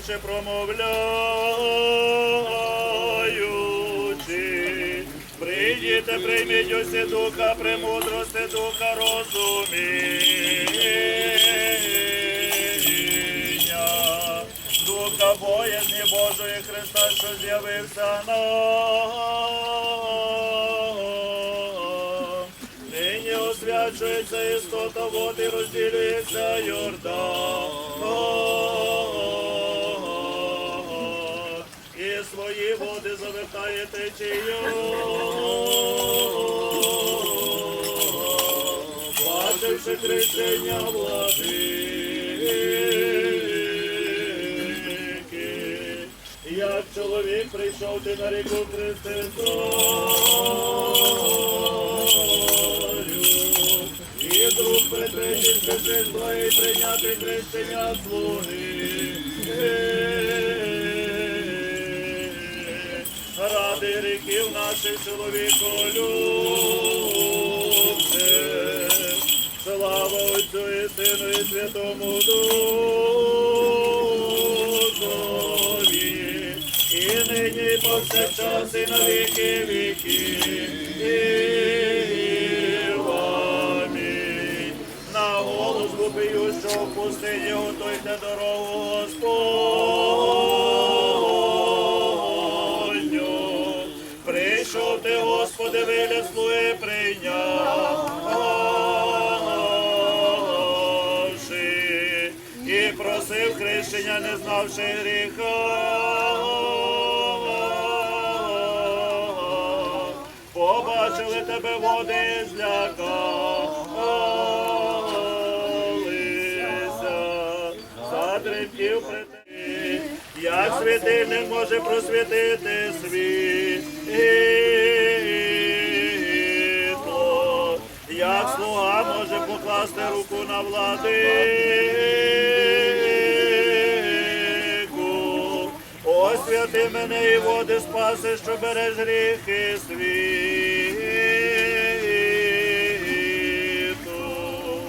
кличе, промовляючи. Прийдіте, прийміть усі духа, премудрости, духа розуміння, духа боязні Божої Христа, що з'явився нам. Нині освячується істота води, розділюється Йордан. Води завертає течію. Бачивши хрещення владики, як чоловік прийшов ти на ріку Христинцю, і друг притримів житло і прийняти хрещення слуги. Ради ріків наших чоловіколюбце, слава Отцю і Сину і Святому Духові, і нині і повсякчас і на віки. Амінь. На голос губію, що в пустині готуйте дорогу Господню. Не знавши гріха. Побачили тебе води злякалися, затремтів при тобі, як світильник може просвітити світло, як слуга може покласти руку на владику. Освяти мене і води спаси, що береш гріхи світу.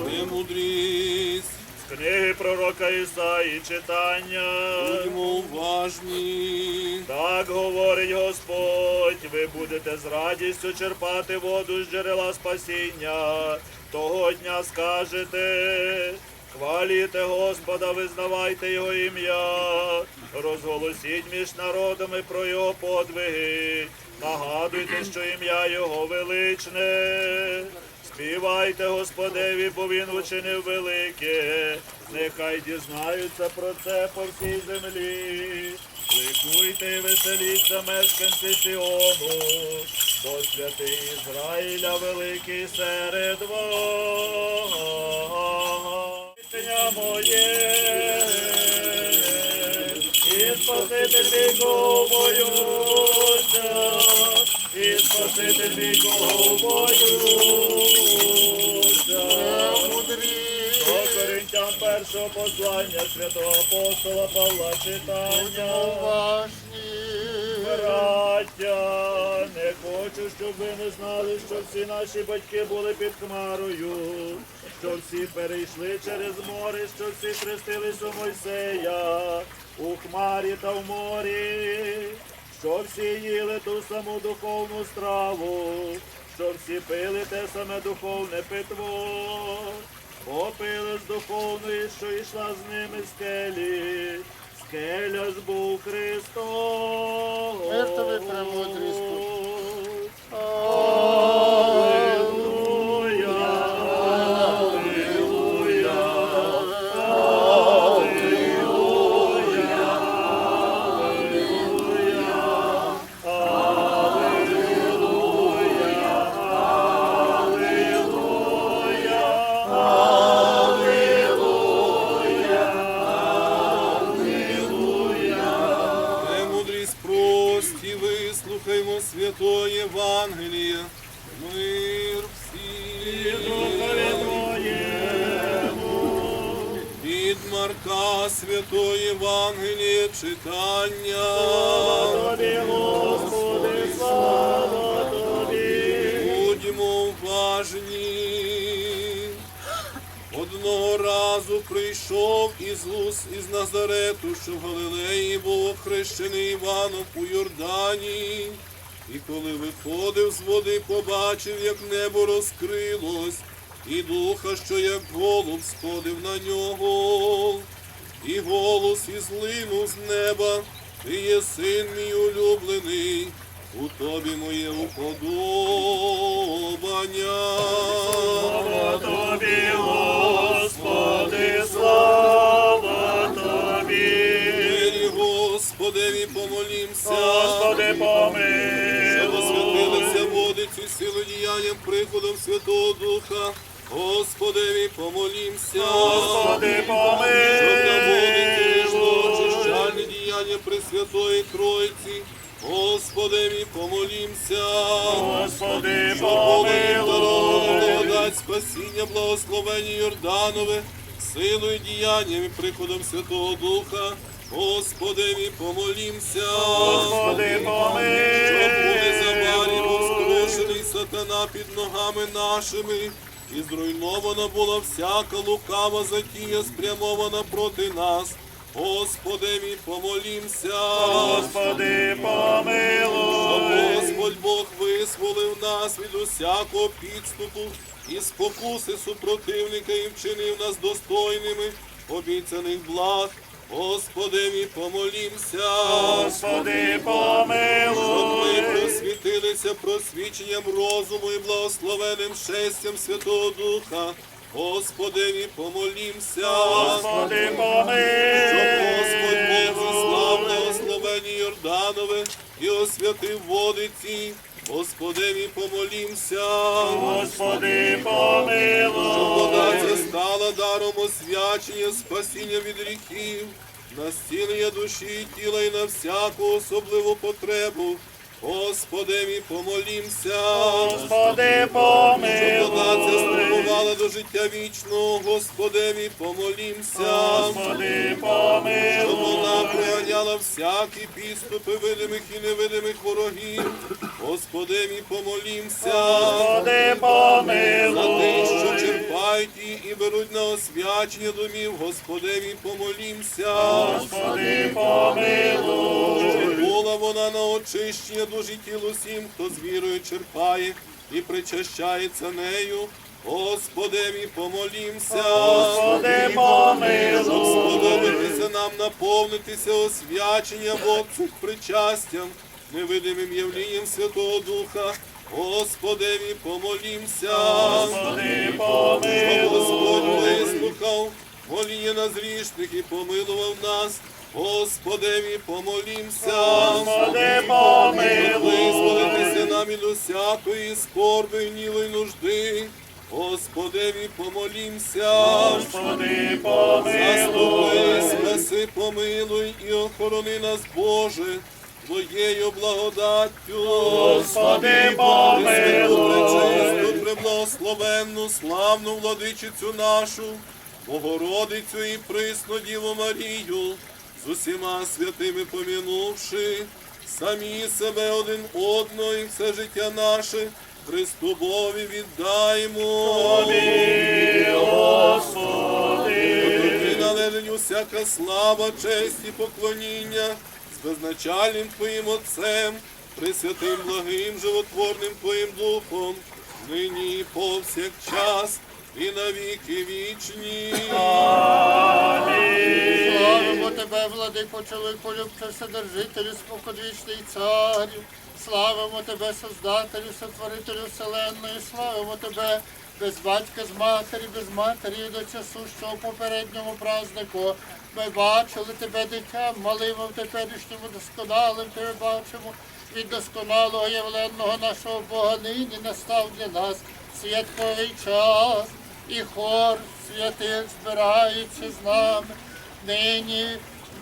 Премудрість, З книги пророка Ісаї читання. будьмо уважні, Так говорить Господь, ви будете з радістю черпати воду з джерела спасіння. Того дня скажете, хваліте Господа, визнавайте Його ім'я, розголосіть між народами про Його подвиги, нагадуйте, що ім'я Його величне. Співайте Господеві, бо він учинив велике. Нехай дізнаються про це по всій землі. Ликуйте і веселіться, мешканці Сіону, бо святий Ізраїля великий серед вас. Рішення моє, і спасити ти кого боюся, і спасити ти кого боюся. До Коринтян першого послання святого апостола Павла читання. Браття, не хочу, щоб ви не знали, що всі наші батьки були під хмарою, що всі перейшли через море, що всі хрестились у Мойсея, у хмарі та в морі, що всі їли ту саму духовну страву, що всі пили те саме духовне питво, попили з духовної, що йшла з ними скелі. Скеля ж був Христос. Тобі, премудрість. Oh. Євангеліє читання. Тобі, Господи, слава Тобі. Будьмо уважні. Одного разу прийшов прийшов із Назарету, що в Галилеї був охрещений Іваном у Йордані. І коли виходив з води, побачив, як небо розкрилось, і духа, що як голуб сходив на нього. І голос ізлинув з неба, ти є син мій улюблений, у тобі моє уподобання. Слава тобі, Господи, слава тобі. Мирі Господеві помолімся. Господи, Щоб помилуй. освятилися води ці сили діянням приходом Святого Духа. Господеві помолімся. Господи, Щоб наводити помилуй. очищальне діяння Пресвятої Тройці. Господеві помолімся. Господи, Щоб були дорогу, благодать, спасіння, благословення Йорданове, силою діянням і приходом Святого Духа. Господеві помолімся. Господи, Щоб у незабарі помилуй. був скрушений сатана під ногами нашими, і зруйнована була всяка лукава затія, спрямована проти нас. Господеві помолімся. Господи, помилуй. Господь Бог визволив нас від усякого підступу і спокуси супротивника і вчинив нас достойними обіцяних благ. Господеві помолімся. Господи, Щоб ми просвітилися просвіченням розуму і благословенним шестям Святого Духа. Господеві помолімся. Господи, Щоб. Господь Бог зіслав благословені Йорданове і освятив води ці. Господеві помолімся. Господи, Щоб вода ця стала даром освячення, спасіння від гріхів, на зцілення душі і тіла і на всяку особливу потребу. Господеві помолімся. Господи, Щоб вода ця помилуй. спрямувала до життя вічного, Господеві помолімся. Господи, Щоб вона помилуй. проганяла всякі підступи видимих і невидимих ворогів. Господеві помолімся. Господи, За тих, що черпають і беруть на освячення домів, Господеві помолімся. Господи, помилуй. Щоб була вона на очищення душі тіл усім, хто з вірою черпає і причащається нею. Господеві помолімся. Господи, Щоб помилуй. сподобатися нам наповнитися освяченням Отцю причастям, невидимим явлінням Святого Духа. Господеві помолімся. Господи, помилуй. Господь вислухав моління нас грішних і помилував нас. Господеві помолімся. Господи, помилуй. визволитися нам від усякої скорби, гніли й нужди. Господеві помолімся. Господи, Заступи, помилуй. спаси, помилуй і охорони нас, Боже, Твоєю благодаттю. Господи, помилуй. преблагословенну, славну владичицю нашу, Богородицю і присну Діву Марію, з усіма святими помінувши, самі себе один одного і все життя наше Христу Бові віддаймо. Тобі, Господи. Тобі належить усяка слава, честь і поклоніння з безначальним Твоїм Отцем, пресвятим благим, животворним Твоїм Духом, нині і повсякчас і на віки вічні. Славимо тебе, владико, чоловіку, любче, вседержителю, споконвічний царю. Славимо тебе, Создателю, сотворителю вселенної, славимо тебе, без батька з матері, без матері до часу, що попередньому празднику. Ми бачили тебе, дитя, малимо в теперішньому досконалим тебе бачимо. Від досконалого явленого нашого Бога нині настав для нас святковий час. І хор святих збирається з нами. Нині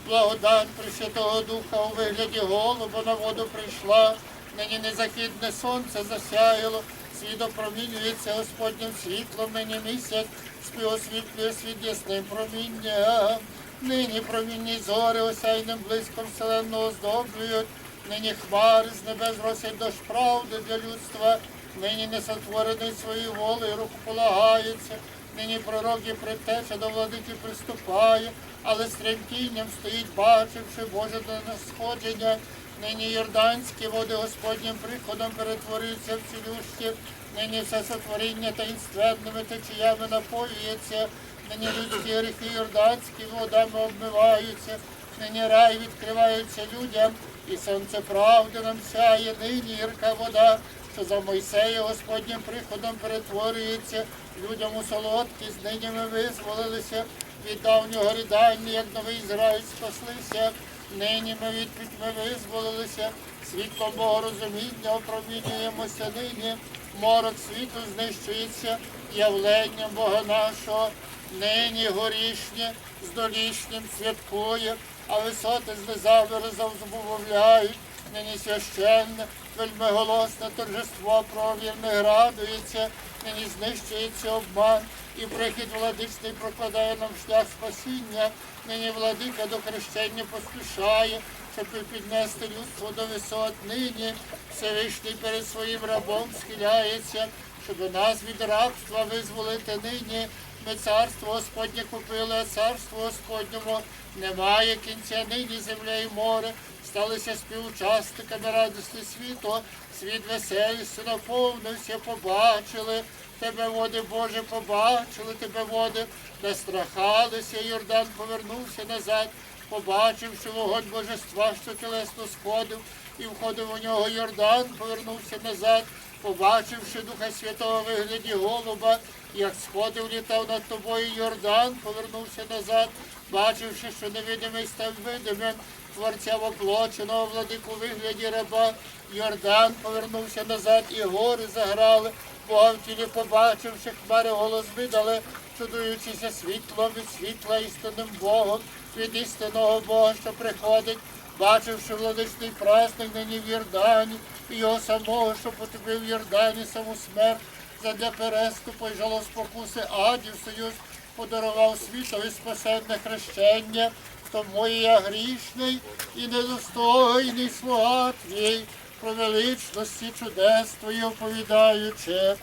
благодать Пресвятого Духа у вигляді голуба на воду прийшла. Нині незахідне сонце засяяло, світ опромінюється Господнім світлом, нині місяць співосвітлює світ ясним промінням. Нині промінні зори осяйним блиском вселенного оздоблюють. Нині хмари з небес росять дощ правди для людства. Нині несотворений своєю волею руку полагається. Нині пророк і предтеча до владики приступає, але з тремтінням стоїть, бачивши Боже до сходження. Нині Йорданські води Господнім приходом перетворюються в цілющі, нині все сотворіння таїнственними течіями напоюється, нині людські гріхи Йорданські водами обмиваються, нині рай відкривається людям, і сонце правди нам сяє, нині гірка вода, що за Мойсея Господнім приходом перетворюється, людям у солодкість, нині ми визволилися від давнього рідання, як новий Ізраїль спаслися. Нині ми від пітьми визволилися, світлом Богорозуміння опромінюємося нині, морок світу знищується явленням Бога нашого, нині горішнє з долішнім святкує, а висоти з низами розмовляють, нині священне, вельмиголосне торжество правовірних радується, нині знищується обман, і прихід владичний прокладає нам шлях спасіння, нині владика до хрещення поспішає, щоб піднести людство до висот. Нині Всевишній перед своїм рабом схиляється, щоб нас від рабства визволити нині. Ми царство Господнє купили, а царство Господньому немає кінця. Нині земля і море сталися співучасниками радості світу. Світ веселістю наповнився, побачили. Тебе води Боже побачили, тебе води настрахалися, Йордан повернувся назад, побачивши вогонь божества, що тілесно сходив, і входив у нього Йордан, повернувся назад, побачивши Духа Святого вигляді голуба, як сходив, літав над тобою Йордан, повернувся назад, бачивши, що невидимий став видимим, творця воплоченого владику вигляді раба, Йордан повернувся назад, і гори заграли, Бога в тілі побачивши, хмари голос видали, чудуючися світлом від світла істинним Богом, від істинного Бога, що приходить, бачивши владичний праздник нині в Йордані, його самого, що потребив в Йордані саму смерть, задля переступу й жало спокуси адів союз, подарував світові спасенне хрещення, тому і я грішний і недостойний слуга твій, про величності чудес твої оповідаючи,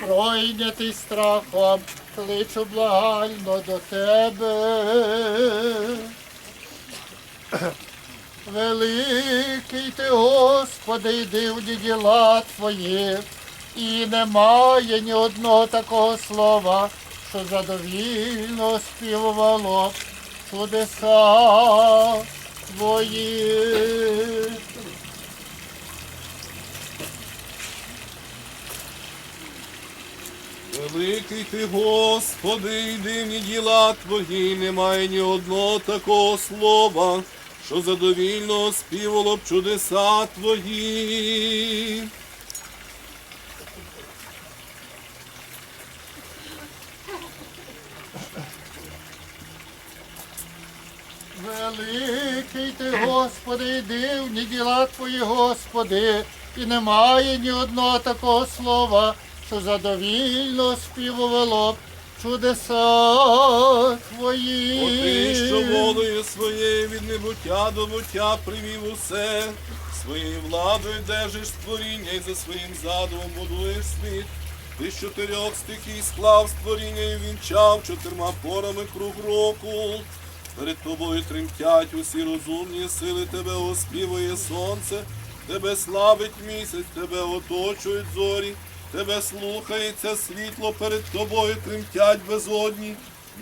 пройнятий страхом, кличу благально до тебе. Великий ти, Господи, і дивні діла твої, і немає ні одного такого слова, що задовільно співувало чудеса твої. Великий ти, Господи, і дивні діла Твої, немає ні одного такого слова, що задовільно співало б чудеса Твої. Великий ти, Господи, і дивні діла Твої, Господи, і немає ні одного такого слова, що задовільно співувало б чудеса Твої. О ти, що волею своєю від небуття до буття привів усе, своєю владою держиш створіння і за своїм задумом будуєш світ. Ти з чотирьох стихій склав створіння і вінчав чотирма порами круг року. Перед тобою тремтять усі розумні сили, тебе оспівує сонце, тебе славить місяць, тебе оточують зорі, тебе слухається світло, перед тобою тремтять безодні.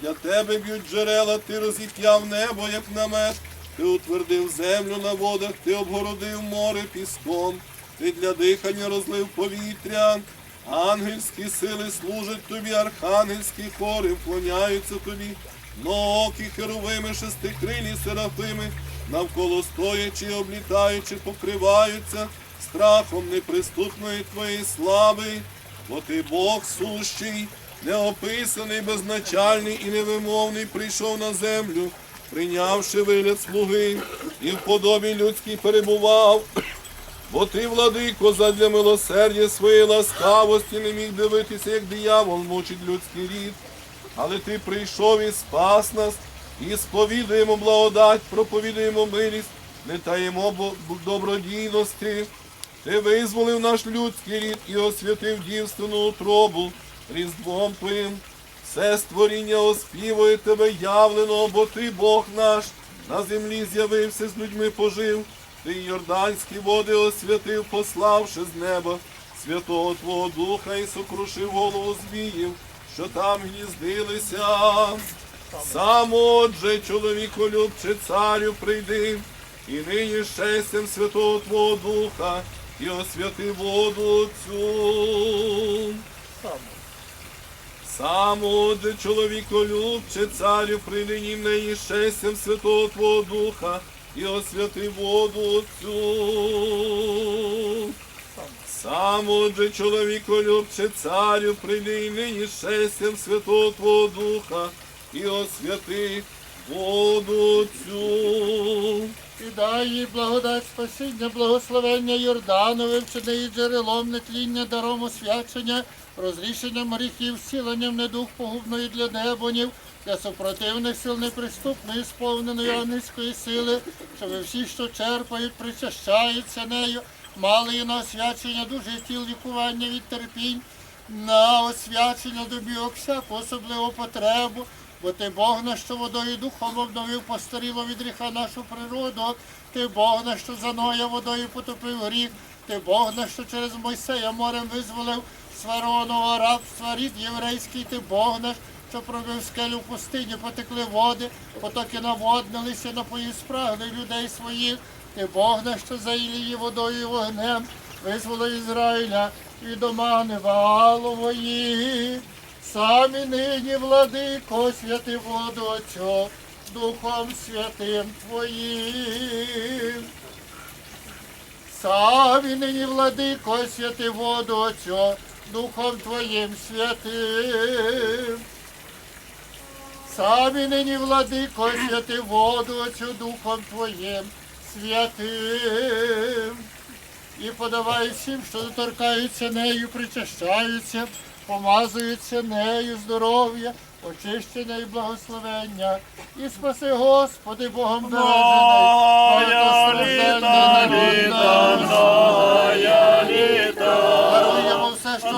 Для тебе б'ють джерела, ти розіп'яв небо, як намет, ти утвердив землю на водах, ти обгородив море піском, ти для дихання розлив повітря. Ангельські сили служать тобі, архангельські хори вклоняються тобі, ноги херовими, шестикрилі серафими, навколо стоячи, облітаючи, покриваються страхом неприступної твоєї слави, бо ти Бог сущий, неописаний, безначальний і невимовний прийшов на землю, прийнявши вигляд слуги, і в подобі людській перебував. Бо ти, владико, задля милосердя своєї ласкавості не міг дивитися, як диявол мучить людський рід. Але ти прийшов і спас нас, і сповідуємо благодать, проповідуємо милість, не таємо добродійності. Ти визволив наш людський рід і освятив дівственну утробу різдвом твоїм. Все створіння оспівує тебе явлено, бо ти Бог наш, на землі з'явився з людьми пожив. Ти Йорданські води освятив, пославши з неба святого Твого Духа і сокрушив голову звіїв, що там гніздилися. Сам отже, чоловіколюбче царю, прийди, і нині шестям святого Твого Духа, і освяти воду цю. Сам отже, чоловіколюбче царю, прийди ні нині шестям святого Твого Духа, і освяти воду цю. Сам отже, чоловіколюбче царю, прийди і нині шестям святого Твого Духа, і освяти воду цю. І дай їй благодать спасіння, благословення Йорданове, вчини джерелом нетління, даром освячення, розрішенням гріхів, зціленням недух погубної для демонів, для супротивних сил неприступної, сповненої ангельської сили, щоб всі, що черпають, причащаються нею, мали її на освячення душі тіл лікування від терпінь, на освячення добі всяку особливу потребу. Бо ти Бог наш, що водою духом обновив постаріло від гріха нашу природу, ти Бог наш, що за Ноя водою потопив гріх, ти Бог наш, що через Мойсея морем визволив з фараонового рабства, рід єврейський, ти Бог наш, що пробив скелю в пустині, потекли води, потоки наводнилися, напоїв спрагли людей своїх, ти Бог наш, що за Ілії водою і вогнем, визволив Ізраїля від омани Ваалової. Самі нині, владико, святи воду Отцю, Духом Святим Твоїм. Самі нині, владико, святи воду Отцю, Духом Твоїм святим. Самі нині, владико, святи воду Отцю, Духом Твоїм святим. І подавай всім, що доторкаються нею, причащаються, помазуються нею здоров'я, очищення і благословення. І спаси, Господи, Богом бережений, Даруй йому все, що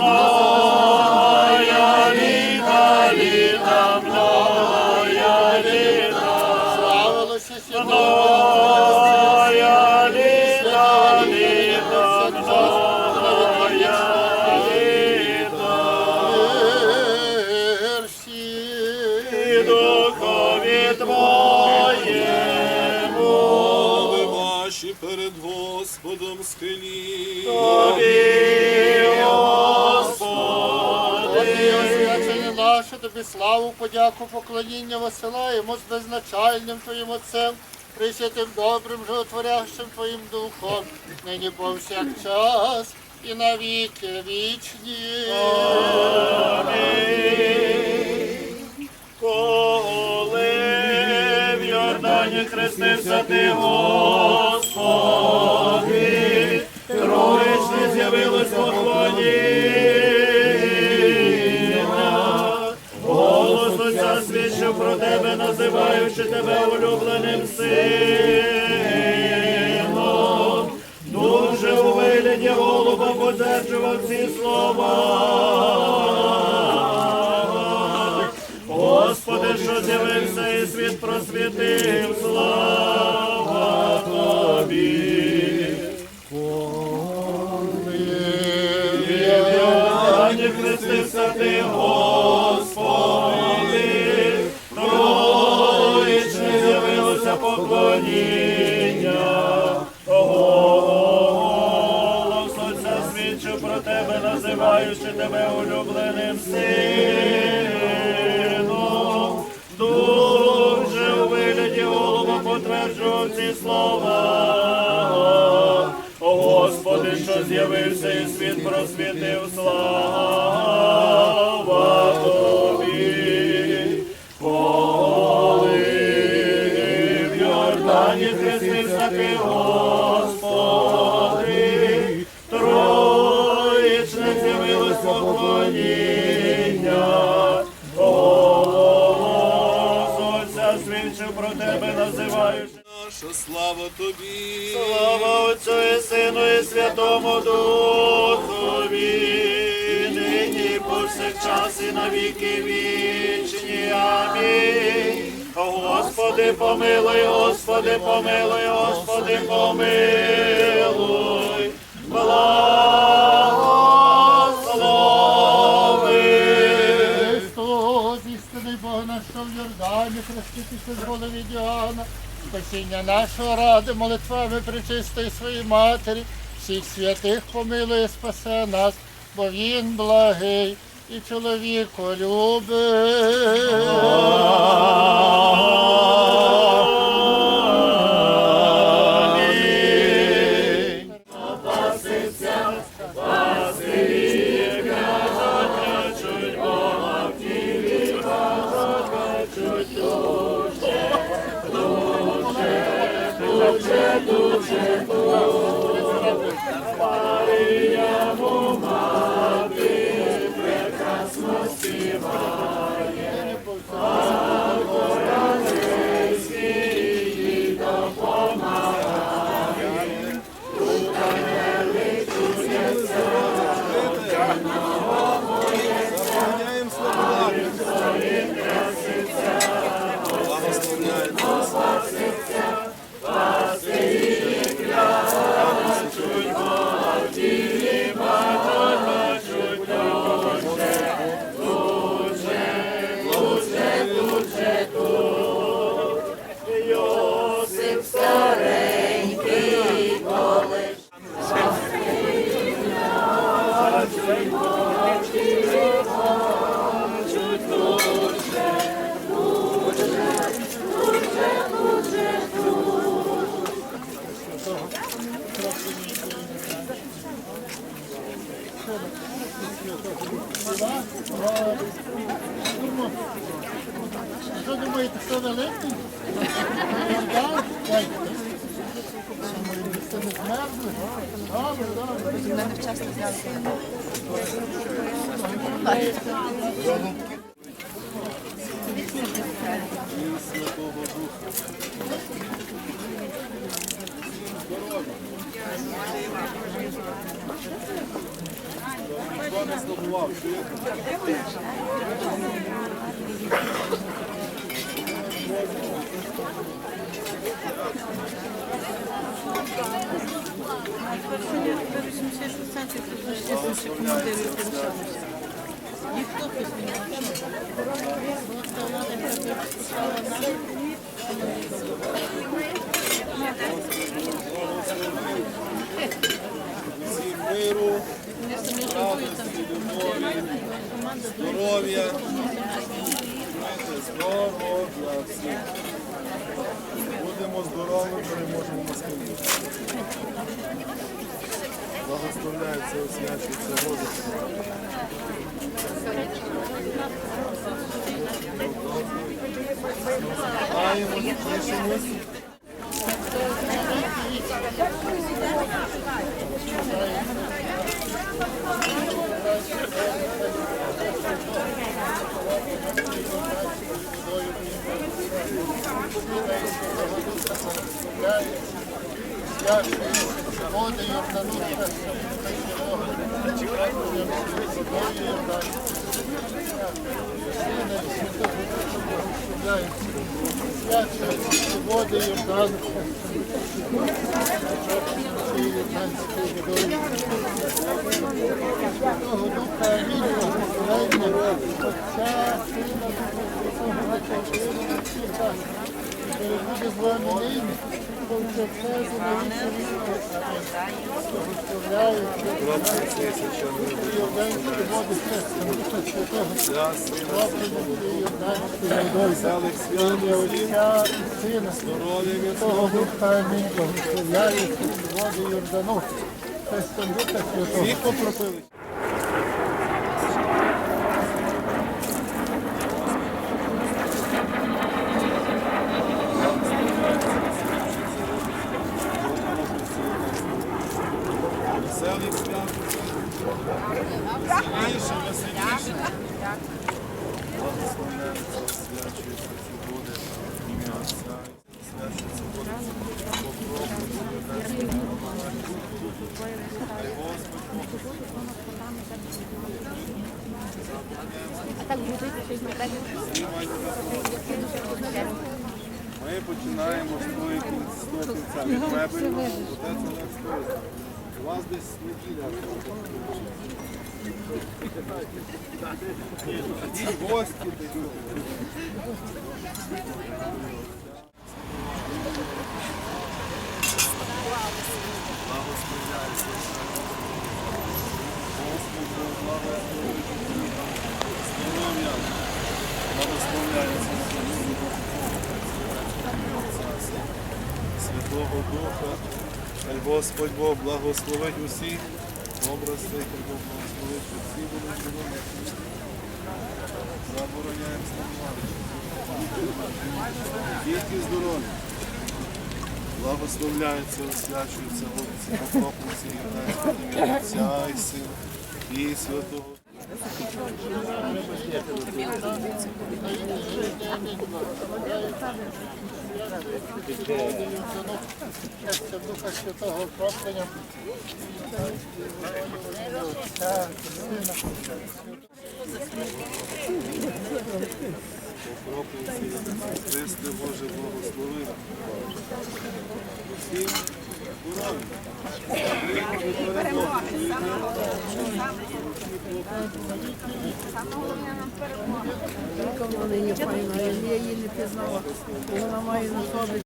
тобі славу, подяку, поклоніння висилаємо з безначальним Твоїм Отцем, присвятим добрим, животворящим Твоїм Духом, нині повсякчас і на віки вічні. коли в Йордані хрестився ти, Господи, називаючи тебе улюбленим сином. Дуже у вигляді голуба подержував ці слова. Господи, що з'явився і світ просвітив, слава Тобі. В ти, Господи, з'явився світ просвітив, слава Тобі. Коли в Йордані хрестився ти, Господи, троїчне з'явилось поклоніння. Голос Отця свідчив про тебе, називаючи. Наша слава тобі. Слава Отцю і Сину і Святому Духові, нині повсякчас і на віки нині. Амінь. Господи, помилуй, Господи, помилуй, Господи, помилуй. Благослови. Христос, істинний Бог наш, що в Йордані, хреститися з голови Діана, спасіння нашого ради, молитвами причистої своїй матері, всіх святих помилує, спасе нас, бо він благий і чоловіко Благословляємо Хто не здобував, чуєте? Всім миру, радості, любові, здоров'я. Здорово для всіх. Будемо здорові, переможемо Москву. Благословляється, освячується вода. Маємо, тішимось. Води Йордану, Води Йордану, Святого Духа Амінь, благословення Отця, Сина, Духа Святого, Перебуде з нині. Благословляю, Йорданські води Святого, Господи, буде Йорданський водой, ім'я Отця і Сина, Святого. Духа Амінь, благословляю, води Йордану, Христом Духа Святого. Всіх покропили. Веселих свят. Веселіше, веселіше. Благословляється, освячується ці води. Ім'я Отця. Освячується води. Хай Господь А так готуйте щось на тебе. Ми починаємо з того кінця. Від мебель, оте це не строїться. У вас десь неділя. Ті гості дають. Святого Духа, хай Господь Бог благословить усіх, образ цей Бог благословить, щоб всі були здорові. Забороняємо слава. Діти здорові. Благословляються, освячуються вулиці, покропниці, і Отця і Сина і Святого. Духа Святого. Покропниці, Христе Боже, благослови. Всім саме головне нам перемога. я її не пізнала. Вона має на собі